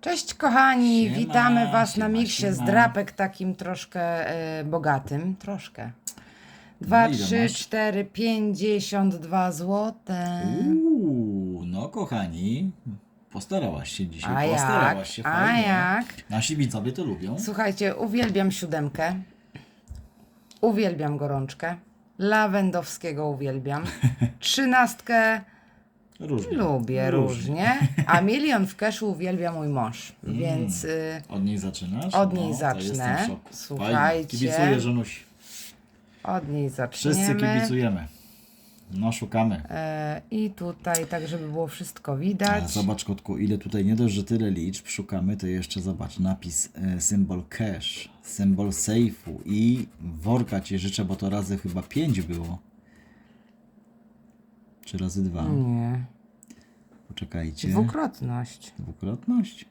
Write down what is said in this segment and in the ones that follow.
Cześć kochani, Siema, witamy Was na siema, miksie z drapek takim troszkę e, bogatym, troszkę. 2, No ile 3, masz? 4, 52 złote. Uuu, no kochani, postarałaś się dzisiaj, A jak? postarałaś się A fajnie. jak? Nasi widzowie to lubią. Słuchajcie, uwielbiam siódemkę, uwielbiam gorączkę, lawendowskiego uwielbiam, trzynastkę Różnie. lubię różnie, a milion w keszu uwielbia mój mąż, więc... Y, Od niej zaczynasz? Od niej no, zacznę. Słuchajcie. Fajnie. Kibicuję, żonuś. Od niej Wszyscy zaczniemy. kibicujemy. No szukamy. E, I tutaj, tak żeby było wszystko A widać. Zobacz kotku, ile tutaj nie dość, że tyle liczb szukamy, to jeszcze zobacz napis e, symbol cash, symbol safe'u i worka ci życzę, bo to razy chyba 5 było. Czy razy dwa? Nie, Poczekajcie. dwukrotność. Dwukrotność?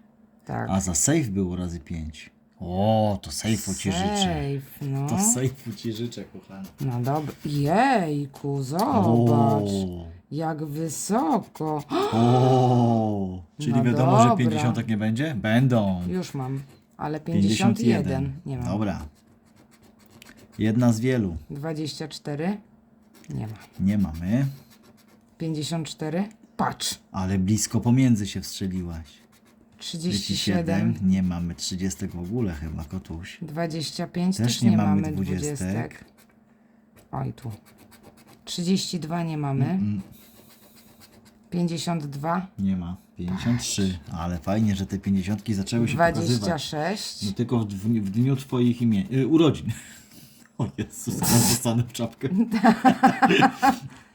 Tak. A za safe było razy 5. O, to safe'u ci życzę. Safe, no. To safe'u ci życzę, kochany. No dobra. Jejku, zobacz. O, Jak wysoko. o, czyli No wiadomo, że dobra. 50 nie będzie? Będą. Już mam, ale 51. Nie mam. Dobra. Jedna z wielu. 24. Nie ma. Nie mamy, 54. Patrz. ale blisko pomiędzy się wstrzeliłaś. 37. Nie mamy 30 w ogóle chyba, kotuś. 25 Też też, nie mamy mamy dwudziestek. 20. Oj tu. 32 nie mamy. 52. Nie ma. 53. Ale fajnie, że te 50 zaczęły się pokazywać. 26. No tylko w, w, w dniu twoich imie... y, urodzin. O Jezus, mam zostanę w czapkę.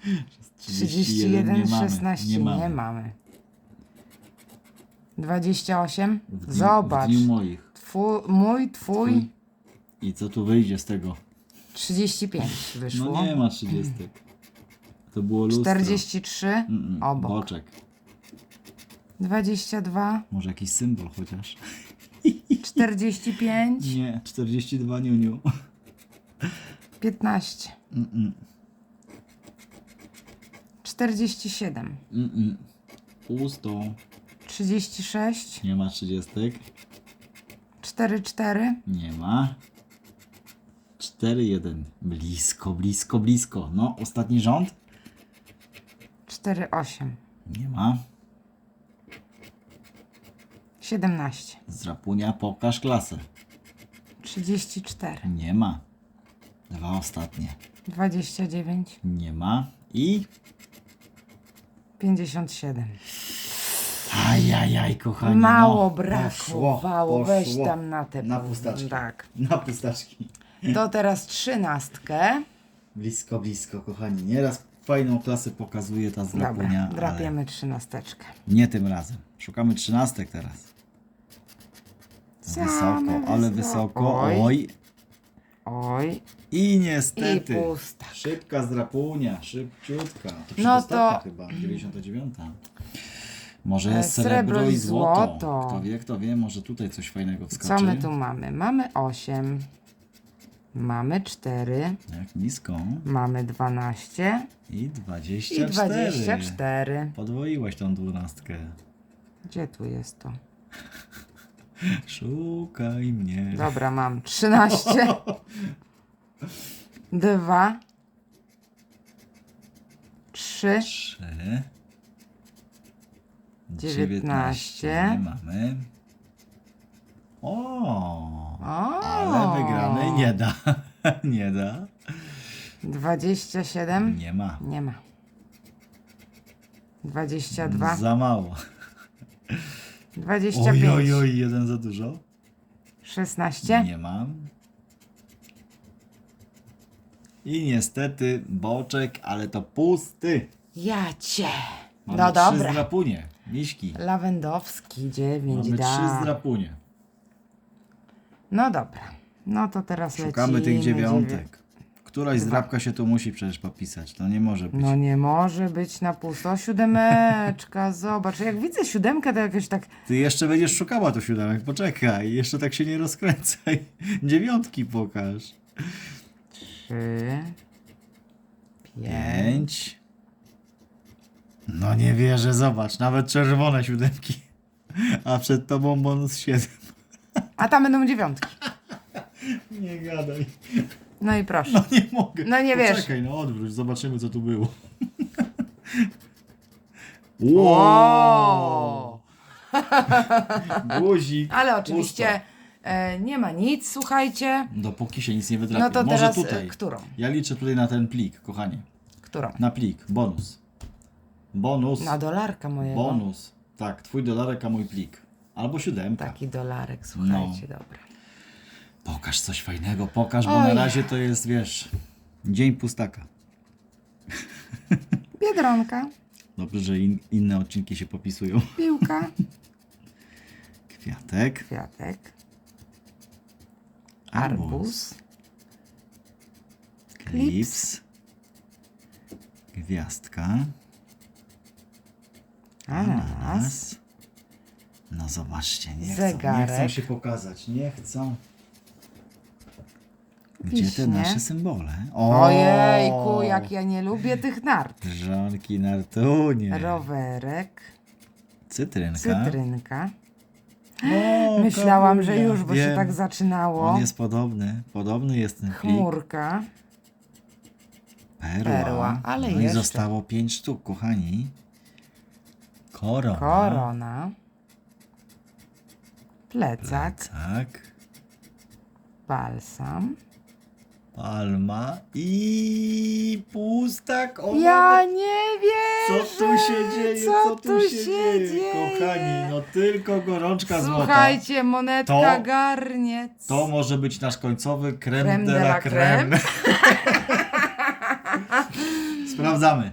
31, nie mamy. 16 Nie nie mamy. mamy. 28. W dniu, Zobacz. W dniu moich. Twój, mój, twój. I co tu wyjdzie z tego? 35 wyszło. No nie ma 30. To było lustro. 43 Mm-mm, obok. Boczek. 22, Może jakiś symbol chociaż. 45, Nie, 42 niuniu. 15, Mm-mm, 47, mm-mm. Pusto. 36, Nie ma 30. 44, Nie ma. 4, 1. Blisko, blisko, blisko. No, ostatni rząd? 48, Nie ma. 17, Zrapunia, pokaż klasę. 34, Nie ma. Dwa ostatnie. 29, Nie ma. I. 57. Ajajaj, kochani. Mało no, brakowało, weź tam na te Na pustaczki. Tak. Na pustaczki. To teraz trzynastkę. Blisko, blisko, kochani. Nieraz fajną klasę pokazuje ta zdrapunia, Dobra, drapiemy trzynasteczkę. nie tym razem. Szukamy trzynastek teraz. Same Wysoko, ale wysoko. wysoko. Oj. Oj. I i niestety. pusta. Szybka zdrapunia, szybciutka. To No to- chyba, 99. Może jest srebro, srebro i i złoto. złoto. Kto wie, kto wie, może tutaj coś fajnego wskoczy. Co my tu mamy? Mamy 8, mamy 4, Jak nisko. mamy 12 I i 24. 24. Podwoiłaś tą dwunastkę. Gdzie tu jest to? Szukaj mnie. Dobra, mam 13, 2, 3, Trzy. 19. Nie mamy. O, O. ale wygranej nie da. nie da. 27, Nie ma. nie ma. 22, Za mało. 25, Oj, oj, jeden za dużo. 16, Nie mam. I niestety boczek, ale to pusty. Ja cię. Mamy No trzy dobra. zdrapunie. Miśki. Lawendowski 9 Mamy da. trzy zdrapunie. No dobra. No to teraz Szukamy lecimy. tych dziewiątek. Któraś Dwa. zdrabka się tu musi przecież popisać. To nie może być. No nie może być na pusto. Siódemeczka, zobacz. Jak widzę siódemkę, to jakoś tak... Ty jeszcze będziesz szukała tu siódemek. Poczekaj. Jeszcze tak się nie rozkręcaj. Dziewiątki pokaż. Trzy, pięć. No nie wierzę, zobacz. Nawet czerwone siódemki. A przed tobą bonus 7. A tam będą dziewiątki. Nie gadaj. No i proszę. No nie mogę. No nie wiesz. Czekaj, no odwróć, zobaczymy co tu było. Wow. Guzik. Ale oczywiście e, nie ma nic, słuchajcie. Dopóki się nic nie wydrapie. No to Może teraz tutaj. e, którą? Ja liczę tutaj na ten plik, kochanie. Którą? Na plik, bonus. Bonus. Na dolarka mojego. Bonus. Tak, twój dolarek, a mój plik. Albo siódemka. Taki dolarek, słuchajcie, No. dobra. Pokaż coś fajnego, pokaż, bo Oj. na razie to jest, wiesz, dzień pustaka. Biedronka, Dobrze, że in, inne odcinki się popisują. piłka, Kwiatek, kwiatek, arbuz, klips, gwiazdka, ananas, No zobaczcie, nie chcą, nie Zegarek. chcą się pokazać, nie chcą. Gdzie te nasze symbole? O! Ojejku, jak ja nie lubię tych nart. Żonki nartunie. Rowerek, Cytrynka. cytrynka. O, Myślałam, że już, bo się Wiem. tak zaczynało. On jest podobny. Podobny jest ten. Chmurka, Perła. Perła, ale no i jeszcze. zostało pięć sztuk, kochani. Korona. korona, plecak, Tak. balsam. Palma i pustak. O, Ja nie wierzę! Co tu się dzieje? Co, tu się, dzieje? Kochani, no tylko gorączka złota. Słuchajcie, monetka To- garniec. To może być nasz końcowy Creme de la creme. Sprawdzamy.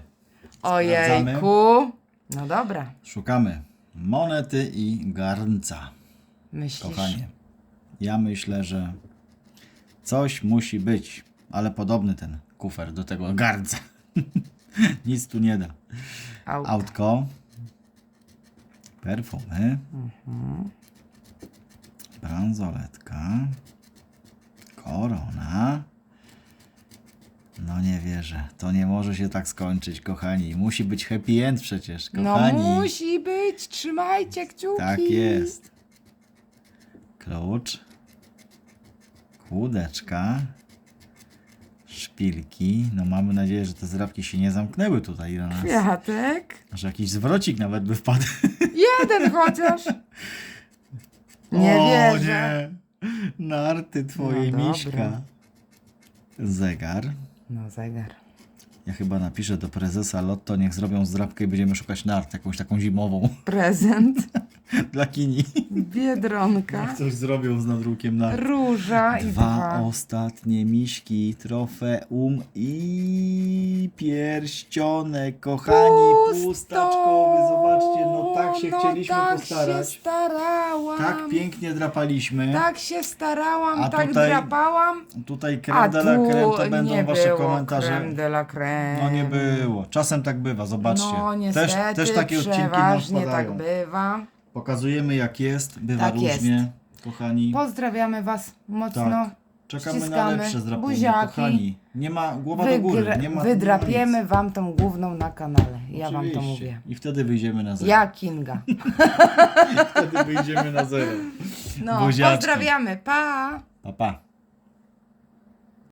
Ojejku. No dobra. Szukamy monety i garnca. Myślisz? Kochanie, ja myślę, że coś musi być, ale podobny ten kufer do tego garnca. Nic tu nie da. Aut. Autko, perfumy, bransoletka, korona. No nie wierzę, to nie może się tak skończyć, kochani. Musi być happy end przecież, No kochani. musi być. Trzymajcie kciuki. Tak jest. Klucz. Kłódeczka. Szpilki. No mamy nadzieję, że te zrabki się nie zamknęły tutaj na nas. Kwiatek. Że jakiś zwrocik nawet by wpadł. Jeden chociaż. Nie o, wierzę. nie. Narty twoje No miśka. Zegar. No zegar. Ja chyba napiszę do prezesa Lotto, niech zrobią zdrabkę i będziemy szukać nart, jakąś taką zimową Prezent. dla kini. Biedronka. Coś zrobią z nadrukiem nart. Róża i Dwa dwa. ostatnie miśki, trofeum i pierścionek, kochani, Pusto! pustaczkowy, zobaczcie, no tak się no chcieliśmy tak postarać. się starałam. Tak pięknie drapaliśmy. Tak się starałam, A tak tutaj drapałam. Tutaj A creme de la tu creme to będą nie wasze było komentarze. creme de la creme. No nie było. Czasem tak bywa, zobaczcie. No niestety, też, też takie odcinki nam przeważnie wpadają. tak bywa. Pokazujemy jak jest, bywa Tak jest. różnie, kochani. Pozdrawiamy Was mocno. Tak. Czekamy na ściskamy, lepsze zdrapanie, buziaki. kochani. Nie ma głowa do góry, nie ma wydrapiemy nie ma Wam tą główną na kanale. Ja Wam to Oczywiście. mówię. I wtedy wyjdziemy na zero. Ja Kinga. Wtedy wyjdziemy na zero. No, Buziaczki. pozdrawiamy. Pa! Pa, pa.